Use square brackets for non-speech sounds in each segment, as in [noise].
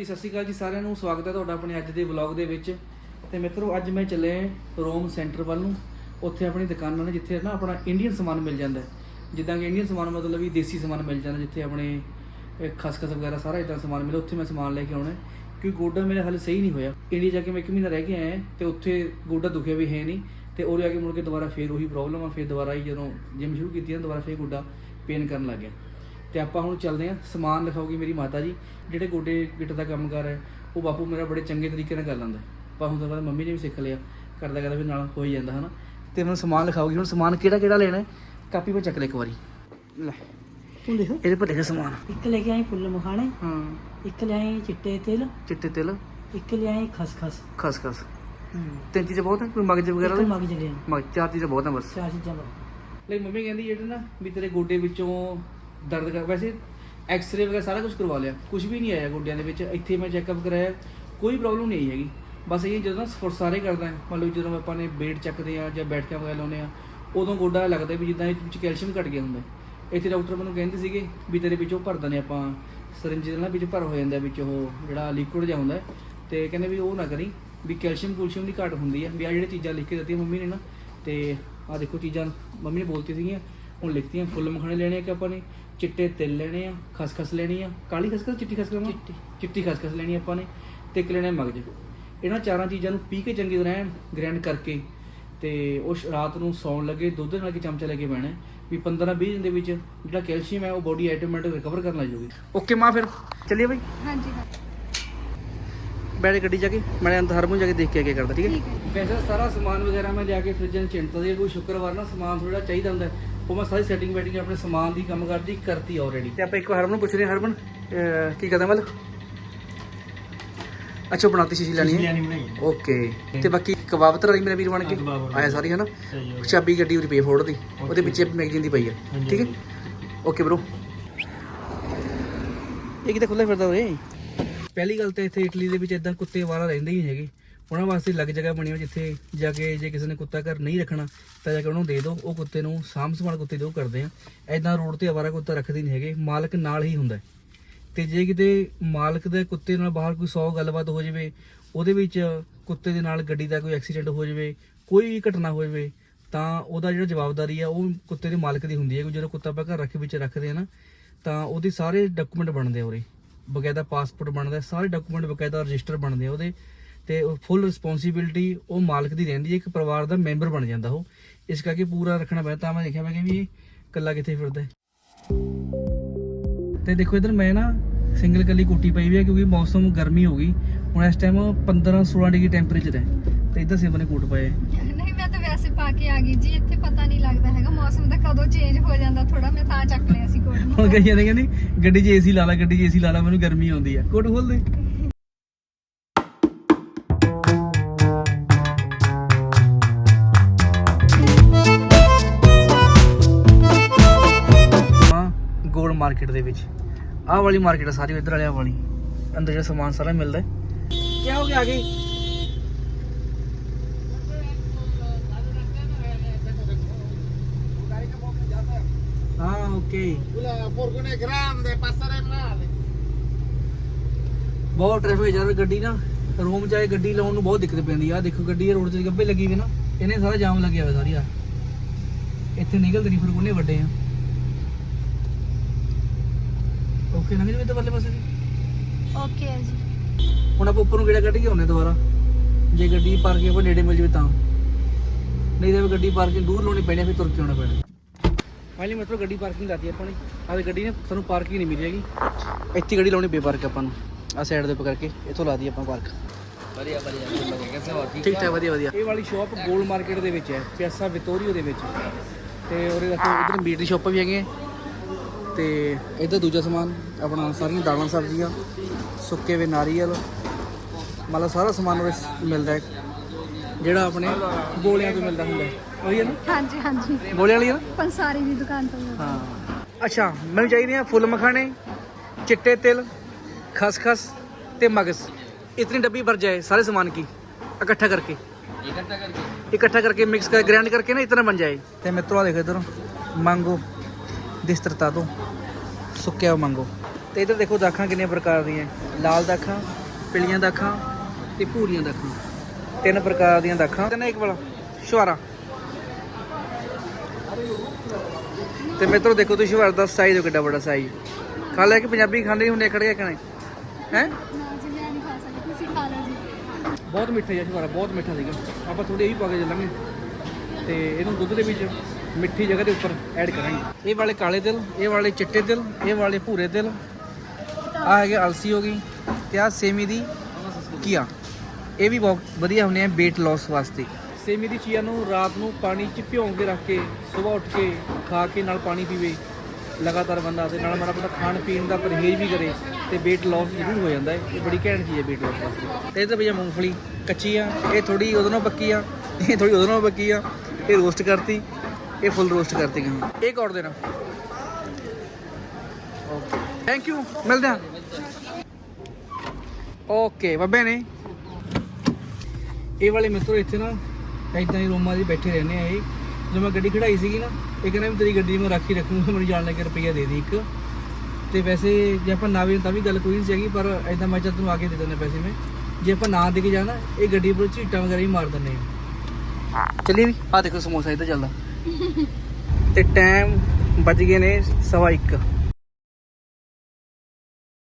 ਜੀ, ਸਤਿ ਸ਼੍ਰੀ ਅਕਾਲ ਜੀ ਸਾਰਿਆਂ ਨੂੰ। ਸਵਾਗਤ ਹੈ ਤੁਹਾਡਾ ਆਪਣੇ ਅੱਜ ਦੇ ਵਲੌਗ ਦੇ ਵਿੱਚ। ਤੇ ਮਿੱਤਰੋ, ਅੱਜ ਮੈਂ ਚੱਲੇ ਰੋਮ ਸੈਂਟਰ ਵੱਲ ਨੂੰ। ਉੱਥੇ ਆਪਣੀ ਦੁਕਾਨਾਂ ਨੇ, ਜਿੱਥੇ ਨਾ ਆਪਣਾ ਇੰਡੀਅਨ ਸਮਾਨ ਮਿਲ ਜਾਂਦਾ ਜਿੱਦਾਂ ਕਿ ਇੰਡੀਅਨ ਸਮਾਨ ਮਤਲਬ ਵੀ ਦੇਸੀ ਸਮਾਨ ਮਿਲ ਜਾਂਦਾ, ਜਿੱਥੇ ਆਪਣੇ ਖਸਖਸ ਵਗੈਰਾ ਸਾਰਾ ਇਦਾਂ ਸਮਾਨ ਮਿਲੇ, ਉੱਥੇ ਮੈਂ ਸਮਾਨ ਲੈ ਕੇ ਆਉਣਾ ਕਿਉਂਕਿ ਗੋਡਾ ਮੇਰਾ ਹਾਲੇ ਸਹੀ ਨਹੀਂ ਹੋਇਆ। ਇੰਡੀਆ ਜਾ ਕੇ ਮੈਂ ਇੱਕ ਮਹੀਨਾ ਰਹਿ ਕੇ ਆਇਆ ਤੇ ਉੱਥੇ ਗੋਡਾ ਦੁਖਿਆ ਵੀ ਹੈ ਨਹੀਂ। ਤੇ ਉਰੇ ਆ ਕੇ ਮੁੜ ਕੇ ਦੁਬਾਰਾ ਫੇਰ ਉਹੀ ਪ੍ਰੋਬਲਮ ਆ, ਫੇਰ ਦੁਬਾਰਾ ਹੀ ਜਦੋਂ ਜਿਮ ਸ਼ੁਰੂ ਕੀਤੀ ਨਾ, ਦੁਬਾਰਾ ਫੇਰ ਗੋਡਾ ਪੇਨ ਕਰਨ ਲੱਗ ਗਿਆ। ਤੇ ਆਪਾਂ ਹੁਣ ਚੱਲਦੇ ਹਾਂ। ਸਮਾਨ ਲਿਖਾਉਗੀ ਮੇਰੀ ਮਾਤਾ ਜੀ। ਜਿਹੜੇ ਗੋਡੇ ਗਿੱਟ ਦਾ ਕੰਮ ਕਰ ਹੈ ਉਹ ਬਾਪੂ ਮੇਰਾ ਬੜੇ ਚੰਗੇ ਤਰੀਕੇ ਨਾਲ ਕਰ ਲੈਂਦਾ ਪਰ ਹੁਣ ਤਾਂ ਬਾਅਦ ਮੰਮੀ ਨੇ ਵੀ ਸਿੱਖ ਲਿਆ। ਕਰਦਾ ਕਰਦਾ ਵੀ ਨਾਲ ਹੋ ਹੀ ਜਾਂਦਾ ਹਨਾ? ਤੇ ਮੈਨੂੰ ਸਮਾਨ ਲਿਖਾਉਗੀ। ਹੁਣ ਸਮਾਨ ਕਿਹੜਾ ਕਿਹੜਾ ਲੈਣਾ ਹੈ? ਕਾਪੀ 'ਤੇ ਚੱਕ ਲੈ ਇੱਕ ਵਾਰੀ। ਲੈ। ਤੂੰ ਲਿਖ ਇਹਦੇ ਪਰ ਲਿਖਿਆ ਸਮਾਨ। ਇੱਕ ਲੈ ਕੇ ਆਈ ਫੁੱਲ ਮਖਾਣੇ। ਹਾਂ। ਇੱਕ ਲੈ ਆਈ ਚਿੱਟੇ ਤਿਲ। ਚਿੱਟੇ ਤਿਲ। ਇੱਕ ਲੈ ਆਈ ਖਸਖਸ। ਖਸਖਸ ਹੂੰ। ਤਿੰਨ ਚੀਜ਼ਾਂ ਬਹੁਤ ਹੈ ਕੋਈ ਮਗਜ ਵਗੈਰਾ ਦਾ ਮਗਜ ਲੈ ਆਈ। ਮਗਜ ਚਾਰ ਚੀਜ਼ਾਂ ਬਹੁਤ ਹੈ ਬਸ। ਚਾਰ ਚੀਜ਼ਾਂ ਲਈ ਮੰਮੀ ਕਹਿੰਦੀ ਜਿਹੜੇ ਨਾ ਵੀ ਤੇਰੇ ਗੋਡੇ ਵਿੱਚੋਂ ਦਰਦ ਕਰ ਵੈਸੇ ਐਕਸ-ਰੇ ਵਗੈਰਾ ਸਾਰਾ ਕੁਝ ਕਰਵਾ ਲਿਆ। ਕੁਝ ਵੀ ਨਹੀਂ ਆਇਆ ਗੋਡਿਆਂ ਦੇ ਵਿੱਚ। ਇੱਥੇ ਮੈਂ ਚੈੱਕਅਪ ਕਰਾਇਆ। ਕੋਈ ਪ੍ਰੋਬਲਮ ਨਹੀਂ ਹੈਗੀ। ਬਸ ਇਹ ਜਦੋਂ ਫੁਰ ਸਾਰੇ ਕਰਦਾ ਹਾਂ, ਮੰਨ ਜਦੋਂ ਆਪਾਂ ਨੇ weight ਚੱਕਦੇ ਆ ਜਾਂ ਬੈਠਕਾਂ ਵਗੈਰਾ ਲਾਉਂਦੇ ਆ ਉਦੋਂ ਗੋਡਾ ਲੱਗਦਾ ਵੀ ਜਿੱਦਾਂ ਇਹ ਵਿੱਚ ਕੈਲਸ਼ੀਅਮ ਘਟ ਗਿਆ ਹੁੰਦਾ ਇੱਥੇ ਡਾਕਟਰ ਮੈਨੂੰ ਕਹਿੰਦੇ ਸੀਗੇ ਵੀ ਤੇਰੇ ਵਿੱਚ ਉਹ ਭਰ ਦਿੰਦੇ ਆਪਾਂ ਸਰਿੰਜ ਦੇ ਨਾਲ ਵਿੱਚ ਭਰ ਹੋ ਜਾਂਦਾ ਵਿੱਚ ਉਹ ਜਿਹੜਾ ਲਿਕੁਇਡ ਜਿਹਾ ਹੁੰਦਾ ਹੈ। ਤੇ ਕਹਿੰਦੇ ਵੀ ਉਹ ਨਾ ਕਰੀ ਵੀ ਕੈਲਸ਼ੀਅਮ ਕੁਲਸ਼ੀਅਮ ਦੀ ਘਾਟ ਹੁੰਦੀ ਹੈ। ਵੀ ਆ ਜਿਹੜੇ ਚੀਜ਼ਾਂ ਲਿਖ ਕੇ ਦਿੱਤੀਆਂ ਮੰਮੀ ਨੇ ਨਾ ਤੇ ਆ ਦੇਖੋ ਚੀਜ਼ਾਂ ਮੰਮੀ ਨੇ ਬੋਲਤੀ ਸੀਗੀਆਂ ਹੁਣ ਲਿਖਤੀਆਂ ਫੁੱਲ ਮਖਾਣੇ ਲੈਣੇ ਆ ਕਿ ਆਪਾਂ ਨੇ। ਚਿੱਟੇ ਤਿਲ ਲੈਣੇ ਆ ਖਸਖਸ ਲੈਣੀ ਆ ਕਾਲੀ ਖਸਖਸ ਚਿੱਟੀ ਖਸਖਸ ਲਵਾਂ? ਚਿੱਟੀ। ਚਿੱਟੀ ਖਸਖਸ ਲੈਣੀ ਆਪਾਂ ਨੇ ਤੇ ਇੱਕ ਲੈਣਾ ਮਗਜ। ਇਹਨਾਂ ਚਾਰਾਂ ਚੀਜ਼ਾਂ ਨੂੰ ਪੀ ਕੇ ਚੰਗੀ ਤਰ੍ਹਾਂ ਗ੍ਰਾਈਂਡ ਕਰਕੇ ਤੇ ਉਸ ਰਾਤ ਨੂੰ ਸੌਣ ਲੱਗੇ ਦੁੱਧ ਨਾਲ ਕਿ ਚਮਚਾ ਲੈ ਕੇ ਬਹਿਣਾ ਹੈ। ਵੀ 15 20 ਦਿਨ ਦੇ ਵਿੱਚ ਜਿਹੜਾ ਕੈਲਸ਼ੀਅਮ ਹੈ ਉਹ ਬੋਡੀ ਆਟੋਮੈਟਿਕ ਰਿਕਵਰ ਕਰਨ ਲੱਗ ਜਾਊਗੀ। ਓਕੇ ਮਾਂ ਫਿਰ ਚੱਲੀਏ ਬਈ? ਹਾਂਜੀ ਬੈਠ ਗੱਡੀ ਜਾ ਕੇ ਮੈਂ ਅੰਦਰ ਹਰਮਨ ਜਾ ਕੇ ਦੇਖ ਕੇ ਆ ਕੇ ਕਰਦਾ ਠੀਕ ਹੈ? ਠੀਕ ਹੈ। ਵੈਸੇ ਸਾਰਾ ਸਮਾਨ ਵਗੈਰਾ ਮੈਂ ਲਿਆ ਕੇ ਫ੍ਰਿਜ ਨੂੰ ਚਿੰਤਾ ਦੀ ਕੋਈ ਸ਼ੁੱਕਰਵਾਰ ਨਾ ਸਮਾਨ ਥੋੜਾ ਚਾਹੀਦਾ ਹੁੰਦਾ ਹੈ। ਉਹ ਮੈਂ ਸਾਰੀ ਸੈਟਿੰਗ ਬੈਟਿੰਗ ਆਪਣੇ ਸਮਾਨ ਦੀ ਕੰਮ ਕਰਦੀ ਕਰਤੀ ਆਲਰੇਡੀ ਤੇ ਆਪਾਂ ਇੱਕ ਵਾਰ ਹਰਮਨ ਨੂੰ ਪੁੱਛਦੇ ਹਾਂ ਹਰਮਨ ਅਹ, ਕੀ ਕਰਦਾ ਮਤਲਬ? ਅੱਛਾ ਬਣਾਤੀ ਸ਼ੀਸ਼ੀ ਲੈਣੀ ਹੈ। ਬਣਾਈ। ਓਕੇ। ਤੇ ਬਾਕੀ ਕਬਾਬਤ ਵਾਲੀ ਮੇਰਾ ਵੀਰ ਬਣ ਕੇ? ਹਾਂ, ਕਬਾਬ ਆਇਆ ਸਾਰੀ ਹਨਾ? ਸਹੀ ਹੈ ਚਾਬੀ ਗੱਡੀ ਉਰੀ ਪਈ ਫੋੜ ਦੀ। ਉਹਦੇ. ਪਿੱਛੇ ਮੈਗਜ਼ੀਨ ਦੀ ਪਈ ਹੈ ਹਾਂਜੀ, ਠੀਕ ਹੈ? ਓਕੇ ਬ్రో ਇਹ ਕਿਤੇ ਖੁੱਲਾ ਫਿਰਦਾ ਓਏ ਪਹਿਲੀ ਗੱਲ ਤਾਂ ਇੱਥੇ ਇਟਲੀ ਦੇ ਵਿੱਚ ਇਦਾਂ ਕੁੱਤੇ ਵਾਰਾ ਰਹਿੰਦੇ ਹੀ ਨਹੀਂ ਹੈਗੇ। ਉਹਨਾਂ ਵਾਸਤੇ ਅਲੱਗ ਜਗ੍ਹਾ ਬਣੀ ਹੋਈ ਜਿੱਥੇ ਜਾ ਕੇ ਜੇ ਕਿਸੇ ਨੇ ਕੁੱਤਾ ਘਰ ਨਹੀਂ ਰੱਖਣਾ, ਤਾਂ ਜਾ ਕੇ ਉਹਨੂੰ ਦੇ ਦਿਓ। ਉਹ ਕੁੱਤੇ ਨੂੰ ਸਾਂਭ ਸੰਭਾਲ ਕੁੱਤੇ ਦੀ ਉਹ ਕਰਦੇ ਆ। ਐਦਾਂ ਰੋਡ ਤੇ ਆਵਾਰਾ ਕੁੱਤਾ ਰੱਖਦੇ ਨਹੀਂ ਹੈਗੇ। ਮਾਲਕ ਨਾਲ ਹੀ ਹੁੰਦਾ ਹੈ। ਤੇ ਜੇ ਕਿਤੇ ਮਾਲਕ ਦੇ ਕੁੱਤੇ ਨਾਲ ਬਾਹਰ ਕੋਈ 100 ਗੱਲਬਾਤ ਹੋ ਜਾਵੇ, ਉਹਦੇ ਵਿੱਚ ਕੁੱਤੇ ਦੇ ਨਾਲ ਗੱਡੀ ਦਾ ਕੋਈ ਐਕਸੀਡੈਂਟ ਹੋ ਜਾਵੇ, ਕੋਈ ਵੀ ਘਟਨਾ ਹੋ ਜਾਵੇ, ਤਾਂ ਉਹਦਾ ਜਿਹੜਾ ਜਵਾਬਦਾਰੀ ਆ, ਉਹ ਕੁੱਤੇ ਦੇ ਮਾਲਕ ਦੀ ਹੁੰਦੀ ਹੈ। ਕਿ ਜਦੋਂ ਕੁੱਤਾ ਆਪਾਂ ਘਰ ਰੱਖ ਵਿੱਚ ਰੱਖਦੇ ਆ ਨਾ, ਤਾਂ ਉਹਦੇ ਸਾਰੇ ਡਾਕੂਮੈਂਟ ਬਣਦੇ ਆ ਉਰੇ। ਬਕਾਇਦਾ ਪਾਸਪੋਰਟ ਬਣਦਾ, ਸਾਰੇ ਡਾਕੂਮੈਂਟ ਬਕਾਇਦਾ ਰਜਿਸਟਰ ਬਣਦੇ ਆ ਉਹਦੇ। ਤੇ ਫੁੱਲ ਰਿਸਪੌਂਸਿਬਿਲਟੀ ਉਹ ਮਾਲਕ ਦੀ ਰਹਿੰਦੀ ਹੈ ਇੱਕ ਪਰਿਵਾਰ ਦਾ ਮੈਂਬਰ ਬਣ ਜਾਂਦਾ ਉਹ। ਇਸ ਕਰਕੇ ਪੂਰਾ ਰੱਖਣਾ ਪੈਂਦਾ ਤਾਂ ਮੈਂ ਦੇਖਿਆ ਮੈਂ ਕਿ ਵੀ ਇਕੱਲਾ ਕਿੱਥੇ ਫਿਰਦਾ ਹੈ? ਤੇ ਦੇਖੋ ਇਧਰ ਮੈਂ ਨਾ ਸਿੰਗਲ ਕੱਲੀ ਕੋਟੀ ਪਾਈ ਵੀ ਹੈ ਕਿਉਂਕਿ ਮੌਸਮ ਗਰਮੀ ਹੋ ਗਈ। ਹੁਣ ਇਸ ਟਾਈਮ 15 16 ਡਿਗਰੀ ਟੈਂਪਰੇਚਰ ਹੈ। ਤੇ ਇਧਰ ਸਿਮਰ ਨੇ ਕੋਟ ਹੈ। ਨਹੀਂ ਮੈਂ ਤਾਂ ਵੈਸੇ ਪਾ ਕੇ ਆ ਗਈ ਜੀ ਇੱਥੇ ਪਤਾ ਨਹੀਂ ਲੱਗਦਾ ਹੈਗਾ ਮੌਸਮ ਦਾ ਕਦੋਂ ਚੇਂਜ ਹੋ ਜਾਂਦਾ ਥੋੜਾ ਮੈਂ ਤਾਂ ਚੱਕ ਲਿਆ ਸੀ ਕੋਟ ਹੁਣ ਕਈਆਂ ਨੇ ਕਹਿੰਦੀ ਗੱਡੀ 'ਚ ਏਸੀ ਲਾ ਲਾ ਗੱਡੀ 'ਚ ਏਸੀ ਲਾ ਲਾ ਮੈਨੂੰ ਗਰਮੀ ਆਉਂਦੀ ਆ ਕੋਟ ਖੋਲ ਦੇ। ਮਾਰਕੀਟ ਦੇ ਵਿੱਚ। ਆਹ ਵਾਲੀ ਮਾਰਕੀਟ ਆ, ਸਾਰੀ ਇੱਧਰ ਵਾਲਿਆਂ ਵਾਲੀ। ਅੰਦਰ ਜਿਹੜਾ ਸਮਾਨ ਸਾਰਾ ਮਿਲਦਾ ਕੀ ਹੋ ਗਿਆ ਆਗੇ ਹਾਂ okay furgone grande passare male ਬਹੁਤ ਟ੍ਰੈਫਿਕ ਯਾਰ, ਗੱਡੀ ਨਾ ਰੋਮ ਚਾਹੇ ਗੱਡੀ ਲਾਉਣ ਨੂੰ ਬਹੁਤ ਦਿੱਕਤ ਪੈਂਦੀ ਆ। ਦੇਖੋ, ਗੱਡੀ ਰੋਡ ਤੇ ਗੱਬੇ ਲੱਗੀ ਵੀ ਨਾ, ਇਹਨੇ ਸਾਰਾ ਜਾਮ ਲੱਗਿਆ ਹੋਇਆ ਸਾਰੀ ਆ। ਇੱਥੇ ਨਿਕਲਦੇ ਨਹੀਂ ਫਿਰ ਵੱਡੇ ਆ। ਓਕੇ ਲੰਘ ਜਵੇ ਤਾਂ ਪਰਲੇ ਪਾਸੇ ਦੀ। ਓਕੇ ਹੈ ਜੀ ਹੁਣ ਆਪਾਂ ਉੱਪਰ ਨੂੰ ਕਿਹੜਾ ਕੱਢ ਕੇ ਆਉਨੇ ਦੁਬਾਰਾ ਜੇ ਗੱਡੀ ਪਾਰਕਿੰਗ ਆਪਾਂ ਨੇੜੇ ਮਿਲ ਜਵੇ ਤਾਂ ਨਹੀਂ ਤਾਂ ਫਿਰ ਗੱਡੀ ਪਾਰਕਿੰਗ ਦੂਰ ਲਾਉਣੀ ਪੈਣੀ ਆ, ਫਿਰ ਤੁਰ ਕੇ ਆਉਣਾ ਪੈਣਾ ਫਾਈਨਲੀ ਮਤਲਬ ਗੱਡੀ ਪਾਰਕਿੰਗ ਲਾਤੀ ਆਪਾਂ ਨੇ ਆਹ ਗੱਡੀ ਨੇ ਸਾਨੂੰ ਪਾਰਕਿੰਗ ਨਹੀਂ ਮਿਲੀ ਹੈਗੀ ਇੱਥੇ ਗੱਡੀ ਲਾਉਣੀ ਬੇ ਪਾਰਕ ਆਪਾਂ ਨੂੰ ਆ ਸਾਈਡ ਦੇ ਉੱਪਰ ਕਰਕੇ ਇੱਥੋਂ ਲਾ ਦਈਏ ਆਪਾਂ ਪਾਰਕ बढ़िया बढ़िया कैसे हो ਠੀਕ ਠਾਕ ਵਧੀਆ ਵਧੀਆ ਇਹ ਵਾਲੀ ਸ਼ਾਪ ਗੋਲ ਮਾਰਕੀਟ ਦੇ ਵਿੱਚ ਹੈ ਪਿਆਸਾ ਵਿਟੋਰੀਓ ਦੇ ਵਿੱਚ ਤੇ ਉਹਦੇ ਦੇਖੋ ਇਧਰ ਮੀਟ ਦੀ ਸ਼ਾਪਾਂ ਵੀ ਹੈਗੀਆਂ ਤੇ ਇਧਰ ਦੂਜਾ ਸਮਾਨ ਆਪਣਾ ਸਾਰੀਆਂ ਦਾਲਾਂ ਸਬਜ਼ੀਆਂ ਸੁੱਕੇ ਵੇ ਨਾਰੀਅਲ ਮਤਲਬ ਸਾਰਾ ਸਮਾਨ ਉਰੇ ਮਿਲਦਾ ਹੈ ਜਿਹੜਾ ਆਪਣੇ ਗੋਲਿਆਂ ਤੋਂ ਮਿਲਦਾ ਹੁੰਦਾ ਹੈ ਉਹੀ ਹੈ ਨਾ ਹਾਂਜੀ ਹਾਂਜੀ ਗੋਲੇ ਵਾਲੀ ਹੈ ਨਾ ਪੰਸਾਰੀ ਦੀ ਦੁਕਾਨ ਤੋਂ ਮਿਲਦਾ। ਹਾਂ ਅੱਛਾ ਮੈਨੂੰ ਚਾਹੀਦੇ ਆ ਫੁੱਲ ਮਖਾਣੇ ਚਿੱਟੇ ਤਿਲ ਖਸਖਸ ਤੇ ਮਗਜ਼ ਇਤਨੀ ਡੱਬੀ ਭਰ ਜਾਏ ਸਾਰੇ सामान की इकट्ठा करके इकट्ठा करके इकट्ठा करके मिक्स कर ग्राइंड करके ना इतना बन जाए ਤੇ ਮਿੱਤਰੋ ਆ ਦੇਖੋ ਇਧਰ ਮੰਗੋ ਦਿਸਤਰਤਾ ਤੋਂ ਸੁੱਕਿਆ ਹੋਇਆ ਮੰਗੋ। ਤੇ ਇਧਰ ਦੇਖੋ ਦਾਖਾਂ ਕਿੰਨੀਆਂ ਪ੍ਰਕਾਰ ਦੀਆਂ। ਲਾਲ ਦਾਖਾਂ, ਪੀਲੀਆਂ ਦਾਖਾਂ ਤੇ ਭੂਰੀਆਂ ਦਾਖਾਂ। ਤਿੰਨ ਪ੍ਰਕਾਰ ਦੀਆਂ ਦਾਖਾਂ। ਤੇ ਨਾ ਇੱਕ ਵਾਲਾ? ਸ਼ੁਹਾਰਾ। ਤੇ ਮਿੱਤਰੋ ਦੇਖੋ ਤੁਸੀਂ ਸ਼ੁਹਾਰ ਦਾ ਸਾਈਜ਼ ਦੇਖੋ ਕਿੱਡਾ ਵੱਡਾ ਸਾਈਜ਼ ਖਾ ਲਿਆ ਕਿ ਪੰਜਾਬੀ ਖਾਂਦੇ ਨਹੀਂ ਹੁੰਦੇ ਖੜ ਕੇ ਕਹਣੇ ਹੈ? ਬਹੁਤ ਮਿੱਠਾ ਜਿਹਾ ਸ਼ੁਹਾਰਾ, ਬਹੁਤ ਮਿੱਠਾ ਸੀਗਾ। ਆਪਾਂ ਥੋੜੇ ਇਹੀ ਪਾ ਕੇ ਚੱਲਾਂਗੇ। ਤੇ ਇਹਨੂੰ ਦੁੱਧ ਦੇ ਵਿੱਚ ਮਿੱਠੀ ਜਗ੍ਹਾ ਦੇ ਉੱਪਰ ਐਡ ਕਰਾਂਗੇ। ਇਹ ਵਾਲੇ ਕਾਲੇ ਤਿਲ ਇਹ ਵਾਲੇ ਚਿੱਟੇ ਤਿਲ ਇਹ ਵਾਲੇ ਭੂਰੇ ਤਿਲ ਆ ਹੈਗੇ ਅਲਸੀ ਹੋ ਗਈ ਤੇ ਆ ਸੇਮੀ ਦੀ ਕੀਆ ਇਹ ਵੀ ਬਹੁਤ ਵਧੀਆ ਹੁੰਦੇ ਆ weight loss ਵਾਸਤੇ। ਸੇਮੀ ਦੀ ਚੀਆ ਨੂੰ ਰਾਤ ਨੂੰ ਪਾਣੀ 'ਚ ਭਿਉਂ ਕੇ ਰੱਖ ਕੇ ਸਵੇਰ ਉੱਠ ਕੇ, ਖਾ ਕੇ ਨਾਲ ਪਾਣੀ ਪੀਵੇ। ਲਗਾਤਾਰ ਬੰਦਾ ਤੇ ਨਾਲ ਮਾੜਾ ਮੋਟਾ ਖਾਣ ਪੀਣ ਦਾ ਪਰਹੇਜ਼ ਵੀ ਕਰੇ ਤੇ weight loss ਜ਼ਰੂਰ ਹੋ ਜਾਂਦਾ ਹੈ। ਇਹ ਬੜੀ ਘੈਂਟ ਚੀਜ਼ ਹੈ weight loss ਵਾਸਤੇ। ਤੇ ਇਹ ਤਾਂ ਭਈਆ ਮੂੰਗਫਲੀ ਕੱਚੀ ਆ, ਇਹ ਥੋੜੀ ਉਹਦੋਂ ਨਾਲ ਪੱਕੀ ਆ, ਇਹ ਥੋੜੀ ਉਹਦੋਂ ਨਾਲ ਪੱਕੀ ਆ, ਇਹ ਰੋਸਟ ਕਰਤੀ। ਇਹ ਫੁੱਲ ਰੋਸਟ ਕਰਤੀ ਗਾਂ ਇਹ ਕੌੜ ਦੇਣਾ। ਓਕੇ ਥੈਂਕ ਯੂ ਮਿਲਦੇ ਹਾਂ। ਓਕੇ ਬੱਬੇ ਨੇ। ਇਹ ਵਾਲੇ ਮਿੱਤਰੋ, ਇੱਥੇ ਨਾ ਇਦਾਂ ਹੀ ਰੂਮਾਂ 'ਚ ਬੈਠੇ ਰਹਿੰਦੇ ਆ ਇਹ। ਜਦੋਂ ਮੈਂ ਗੱਡੀ ਖੜਾਈ ਸੀਗੀ ਨਾ, ਇਹ ਕਹਿੰਦਾ ਵੀ ਤੇਰੀ ਗੱਡੀ ਮੈਂ ਰਾਖੀ ਰੱਖੂੰਗਾ, ਮੈਨੂੰ ਜਾਣ ਲੱਗੇ ਰੁਪਈਆ ਦੇ ਦੇ ਇੱਕ। ਤੇ ਵੈਸੇ ਜੇ ਆਪਾਂ ਨਾ ਵੀ ਤਾਂ ਵੀ ਗੱਲ ਕੋਈ ਨਹੀਂ ਸੀਗੀ, ਪਰ ਇਦਾਂ ਮੈਂ ਚੱਲ ਤੈਨੂੰ ਆ ਕੇ ਦੇ ਦਿੰਦਾ ਪੈਸੇ ਮੈਂ। ਜੇ ਆਪਾਂ ਨਾ ਦੇ ਕੇ ਜਾਣਾ, ਇਹ ਗੱਡੀ ਪਰ ਝੀਟਾਂ ਵਗੈਰਾ ਹੀ ਮਾਰ ਦਿੰਦੇ ਆ। ਚੱਲੀਏ ਵੀ। ਆ ਦੇਖੋ ਸਮੋਸਾ ਇੱਧਰ ਚੱਲਦਾ। ਤੇ ਟਾਈਮ ਵੱਜ ਗਏ ਨੇ ਸਵਾ ਇੱਕ।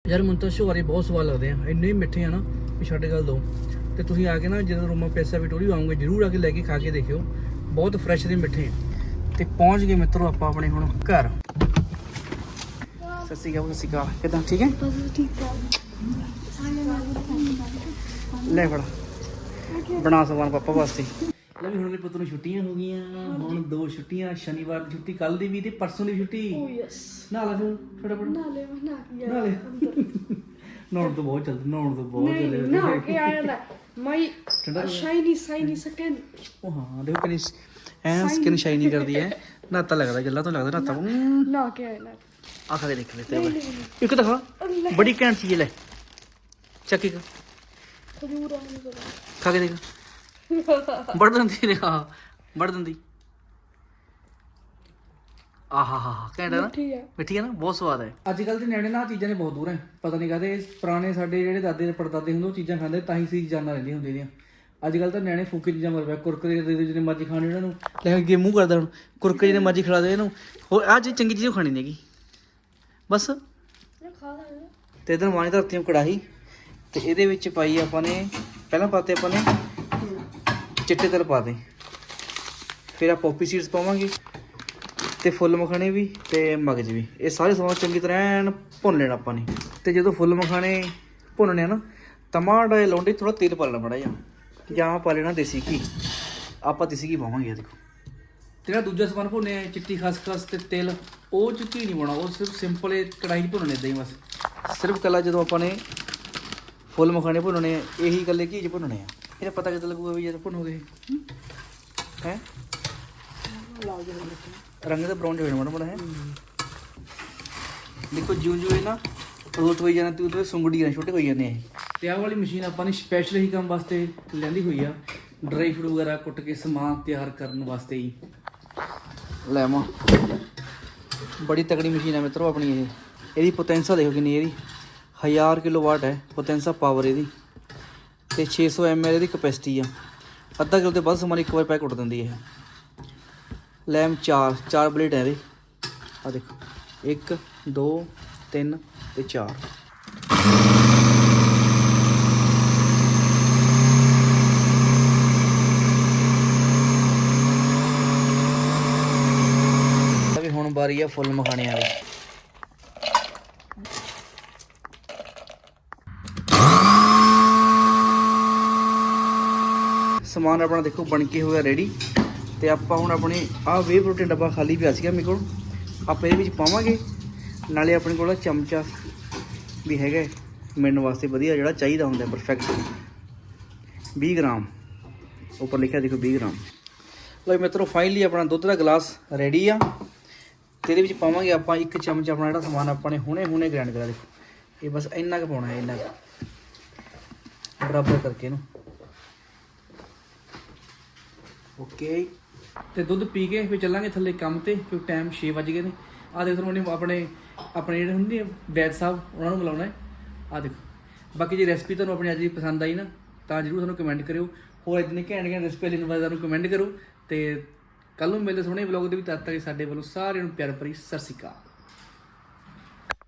ਯਾਰ ਮੈਨੂੰ ਤਾਂ ਸ਼ੁਹਾਰੇ ਬਹੁਤ ਸਵਾਦ ਲੱਗਦੇ ਆ। ਇੰਨੇ ਮਿੱਠੇ ਆ ਨਾ, ਵੀ ਛੱਡ ਗੱਲ ਦੋ। ਤੇ ਤੁਸੀਂ ਆ ਕੇ ਨਾ, ਜਦੋਂ ਰੂਮਾ ਪੈਸਾ ਵਿਟੋਰੀ ਆਉਂਗੇ ਜਰੂਰ ਆ ਕੇ ਲੈ ਕੇ ਖਾ ਕੇ ਦੇਖਿਓ। ਬਹੁਤ ਫਰੈਸ਼ ਦੇ ਮਿੱਠੇ ਆ। ਤੇ ਪਹੁੰਚ ਗਏ ਮਿੱਤਰੋ ਆਪਾਂ ਆਪਣੇ ਹੁਣ ਘਰ। ਸਤਿ ਸ਼੍ਰੀ ਅਕਾਲ, ਸਤਿ ਸ਼੍ਰੀ ਅਕਾਲ। ਕਿਦਾਂ, ਠੀਕ ਹੈ? ਠੀਕ ਆ ਲੈ ਫੜਾ। ਬਣਾ ਸਵਾਨ ਪਾਪਾ ਵਾਸਤੇ। ਲੈ ਵੀ ਹੁਣ ਮੇਰੇ ਪੁੱਤ ਨੂੰ ਛੁੱਟੀਆਂ ਹੋ ਗਈਆਂ ਹੁਣ ਦੋ ਛੁੱਟੀਆਂ ਸ਼ਨੀਵਾਰ ਦੀ ਛੁੱਟੀ ਕੱਲ ਦੀ ਵੀ ਤੇ ਪਰਸੋਂ ਦੀ ਛੁੱਟੀ। ਓ ਯੈਸ ਨਾ ਲੈ ਫਿਰ ਫਟਾਫਟ। ਨਾ ਲੈ। ਨਾ ਲੈ ਨਹਾਉਣ ਤੋਂ ਬਹੁਤ ਚੱਲਦੇ ਨਹਾਉਣ ਤੋਂ ਬਹੁਤ ਚੱਲਦੇ ਨਾ ਕੇ ਆਇਆ ਨਾ ਮਾਈ ਸ਼ਾਈਨੀ ਸ਼ਾਈਨੀ ਸਕਿਨ ਉਹ ਹਾਂ ਦੇਖੋ ਕਿੰਨੀ ਐਨ ਸਕਿਨ ਸ਼ਾਈਨੀ ਕਰਦੀ ਹੈ। ਨਾਤਾ ਲੱਗਦਾ ਗੱਲਾਂ ਤੋਂ ਲੱਗਦਾ ਨਾਤਾ ਨਾ ਕੇ ਆਇਆ ਨਾ। ਆ ਖਾ ਕੇ ਦੇਖ ਲੈ ਤੇ ਇੱਕ ਦਿਖਾ। ਬੜੀ ਘੈਂਟ ਚੀਜ਼ ਲੈ। ਚੱਕ ਇੱਕ। ਖਜੂਰ ਖਾ ਕੇ ਦੇਖ। [laughs] ਬੜ ਦੰਦੀ ਨੇ ਹਾਂ ਬੜ ਦੰਦੀ। ਆਹਾ ਹਾ ਹਾ ਘੈਂਟ ਹੈ ਨਾ? ਠੀਕ ਹੈ ਮਿੱਠੀ ਹੈ ਨਾ ਬਹੁਤ ਸਵਾਦ ਹੈ। ਅੱਜ ਕੱਲ ਦੇ ਨਿਆਣੇ ਨਾ ਚੀਜ਼ਾਂ ਨੇ ਬਹੁਤ ਦੂਰ ਹੈ। ਪਤਾ ਨਹੀਂ ਕਾਹਦੇ ਪੁਰਾਣੇ ਸਾਡੇ ਜਿਹੜੇ ਦਾਦੇ ਤੇ ਪੜਦਾਦੇ ਹੁੰਦੇ ਉਹ ਚੀਜ਼ਾਂ ਖਾਂਦੇ ਤਾਂ ਹੀ ਸੀ ਜਾਨਾਂ ਰਹਿੰਦੀਆਂ ਹੁੰਦੀਆਂ ਦੀਆਂ ਅੱਜ ਕੱਲ ਤਾਂ ਨਿਆਣੇ ਫੂਕੀ ਚੀਜ਼ਾਂ ਮਰ ਪਿਆ ਕੁਰਕਰੇ ਦੇ ਦੇ ਜਿਹਨੇ ਮਰਜ਼ੀ ਖਾਣੇ ਇਹਨਾਂ ਨੂੰ। ਲੈ ਕੇ ਮੂੰਹ ਕਰਦਾ ਹੁਣ ਕੁਰਕਰੇ ਜਿਹਨੇ ਮਰਜ਼ੀ ਖਿਲਾ ਦੇ ਇਹਨੂੰ। ਹੋਰ ਆਹ ਚੀਜ਼ ਚੰਗੀ ਚੀਜ਼ ਖਾਣੀ ਨਹੀਂਗੀ ਬਸ। ਤੇ ਇਧਰ ਮਾਣੀ ਧਰਤੀ ਨੂੰ ਕੜਾਹੀ। ਤੇ ਇਹਦੇ ਵਿੱਚ ਪਾਈ ਆਪਾਂ ਨੇ ਪਹਿਲਾਂ ਪਾਤੇ ਆਪਾਂ ਨੇ ਚਿੱਟੇ ਤਿਲ ਪਾ ਦੇ। ਫਿਰ ਆ ਪੋਪੀ ਸੀਡਸ ਪਾਵਾਂਗੇ ਤੇ ਫੁੱਲ ਮਖਾਣੇ ਵੀ ਤੇ ਮਗਜ ਵੀ। ਇਹ ਸਾਰੇ ਸਮਾਨ ਚੰਗੀ ਤਰ੍ਹਾਂ ਐਨ ਭੁੰਨ ਲੈਣਾ ਆਪਾਂ ਨੇ। ਤੇ ਜਦੋਂ ਫੁੱਲ ਮਖਾਣੇ ਭੁੰਨਣੇ ਆ ਨਾ ਟਮਾਟਰ ਇਹ ਲੌਂਡੀ ਥੋੜਾ ਤੇਲ ਪਾ ਲੈਣਾ ਮੜਾ ਜਾਂ ਜਾਂ ਪਾ ਲੈਣਾ ਦੇਸੀ ਘੀ। ਆਪਾਂ ਦੇਸੀ ਘੀ ਪਾਵਾਂਗੇ ਦੇਖੋ। ਜਿਹੜਾ ਦੂਜਾ ਸਮਾਨ ਭੁੰਨੇ ਹੈ, ਚਿੱਟੀ ਖਸਖਸ ਤੇ ਤਿਲ ਉਹ ਚ ਘੀ ਨਹੀਂ ਪਾਉਣਾ ਉਹ ਸਿਰਫ ਸਿੰਪਲ ਇਹ ਕੜਾਈ 'ਚ ਭੁੰਨਣੇ ਇਦਾਂ ਹੀ ਬਸ। ਸਿਰਫ ਕੱਲਾ ਜਦੋਂ ਆਪਾਂ ਨੇ ਫੁੱਲ ਮਖਾਣੇ ਭੁੰਨਣੇ ਇਹੀ ਕੱਲੇ ਘੀ 'ਚ ਭੁੰਨਣੇ ਆ। ਇਹਦਾ ਪਤਾ ਕਿੱਦਾਂ ਲੱਗੂਗਾ ਵੀ ਜਦ ਭੁੰਨੋਗੇ ਹੈ ਰੰਗ ਦਾ ਬਰਾਊਨ ਜਿਹਾ ਹੋਣਾ ਮਾੜਾ ਹੈ? ਦੇਖੋ ਜਿਉਂ ਜਿਉਂ ਇਹ ਨਾ ਰੋਟ ਹੋਈ ਜਾਣਾ ਤੇ ਉਹਦੇ ਸੁੰਗੜੀ ਜਾਣੇ ਛੋਟੇ ਹੋਈ ਜਾਂਦੇ ਆ ਤੇ ਆਹ ਵਾਲੀ ਮਸ਼ੀਨ ਆਪਾਂ ਨੇ ਸਪੈਸ਼ਲ ਹੀ ਕੰਮ ਵਾਸਤੇ ਲੈਂਦੀ ਹੋਈ ਆ। ਡਰਾਈ ਫਰੂਟ ਵਗੈਰਾ ਕੁੱਟ ਕੇ ਸਮਾਨ ਤਿਆਰ ਕਰਨ ਵਾਸਤੇ ਹੀ। ਲੈ ਮਾ। ਬੜੀ ਤਕੜੀ ਮਸ਼ੀਨ ਹੈ ਮਿੱਤਰੋ ਆਪਣੀ ਇਹ। ਇਹਦੀ ਪੋਟੈਂਸ਼ੀਅਲ ਦੇਖੋ ਕਿੰਨੀ ਇਹਦੀ। 1000 ਕਿਲੋਵਾਟ ਹੈ ਪੋਟੈਂਸ਼ੀਅਲ ਪਾਵਰ ਇਹਦੀ। ਤੇ 600 ml ਇਹਦੀ ਕਪੈਸਿਟੀ ਆ। ਅੱਧਾ ਕਿਲੋ ਤੇ ਵੱਧ ਸਮਾਨ ਇੱਕ ਵਾਰ ਪੈਕ ਕੁੱਟ ਦਿੰਦੀ ਹੈ। ਇਹ ਲੈਮ 4 ਚਾਰ ਬਲੇਡ ਹੈ ਇਹਦੇ। ਆ ਦੇਖੋ 1 2 3 ਤੇ 4 ਵੀ ਹੁਣ ਵਾਰੀ ਆ ਫੁੱਲ ਮਖਾਣੇ ਦੀ ਸਮਾਨ ਆਪਣਾ ਦੇਖੋ ਬਣ ਕੇ ਹੋਇਆ ਰੈਡੀ ਤੇ ਆਪਾਂ ਹੁਣ ਆਪਣੇ ਆਹ ਵੇ ਪ੍ਰੋਟੀਨ ਡੱਬਾ ਖਾਲੀ ਪਿਆ ਸੀਗਾ ਮੇਰੇ ਕੋਲ। ਆਪਾਂ ਇਹਦੇ ਵਿੱਚ ਪਾਵਾਂਗੇ। ਨਾਲੇ ਆਪਣੇ ਕੋਲ ਚਮਚਾ ਵੀ ਹੈਗਾ ਮੈਨੂੰ ਵਾਸਤੇ ਵਧੀਆ ਜਿਹੜਾ ਚਾਹੀਦਾ ਹੁੰਦਾ ਪਰਫੈਕਟ 20 ਗ੍ਰਾਮ। ਉੱਪਰ ਲਿਖਿਆ ਦੇਖੋ 20 ਗ੍ਰਾਮ। ਲਓ ਜੀ ਮਿੱਤਰੋ ਫਾਈਨਲੀ ਆਪਣਾ ਦੁੱਧ ਦਾ ਗਲਾਸ ਰੈਡੀ ਆ। ਤੇ ਇਹਦੇ ਵਿੱਚ ਪਾਵਾਂਗੇ ਆਪਾਂ ਇੱਕ ਚਮਚ ਆਪਣਾ ਜਿਹੜਾ ਸਮਾਨ ਆਪਾਂ ਨੇ ਹੁਣੇ ਹੁਣੇ ਗ੍ਰਾਈਂਡ ਕਰਾ ਦੇਖੋ। ਇਹ ਬਸ ਇੰਨਾ ਕੁ ਪਾਉਣਾ ਹੈ, ਇੰਨਾ ਕੁ। ਬਰਾਬਰ ਕਰਕੇ ਇਹਨੂੰ। ਓਕੇ। ਤੇ ਦੁੱਧ ਪੀ ਕੇ ਫਿਰ ਚੱਲਾਂਗੇ ਥੱਲੇ ਕੰਮ ਤੇ ਕਿਉਂਕਿ ਟਾਈਮ 6 ਵਜ ਗਏ ਨੇ। ਆ ਦੇਖੋ ਤੁਹਾਨੂੰ ਆਪਣੇ ਆਪਣੇ ਜਿਹੜੇ ਹੁੰਦੇ ਆ ਵੈਦ ਸਾਹਿਬ, ਉਹਨਾਂ ਨੂੰ ਬੁਲਾਉਣਾ ਹੈ। ਆ ਦੇਖੋ। ਬਾਕੀ ਜੇ ਰੈਸਪੀ ਤੁਹਾਨੂੰ ਆਪਣੀ ਅੱਜ ਦੀ ਪਸੰਦ ਆਈ ਨਾ, ਤਾਂ ਜਰੂਰ ਸਾਨੂੰ ਕਮੈਂਟ ਕਰਿਓ। ਹੋਰ ਇਦਾਂ ਦੀਆਂ ਘੈਂਟ ਘੈਂਟ ਰੈਸਪੀ ਲਈ ਨੂੰ ਕਮੈਂਟ ਕਰੋ ਤੇ ਕੱਲ ਨੂੰ ਮਿਲਦੇ ਸੋਹਣੇ ਵਲੌਗ ਦੇ ਵੀ ਤਦ ਤੱਕ ਸਾਡੇ ਵੱਲੋਂ ਸਾਰਿਆਂ ਨੂੰ ਪਿਆਰ ਭਰੀ ਸਤਿ ਸ਼੍ਰੀ ਅਕਾਲ।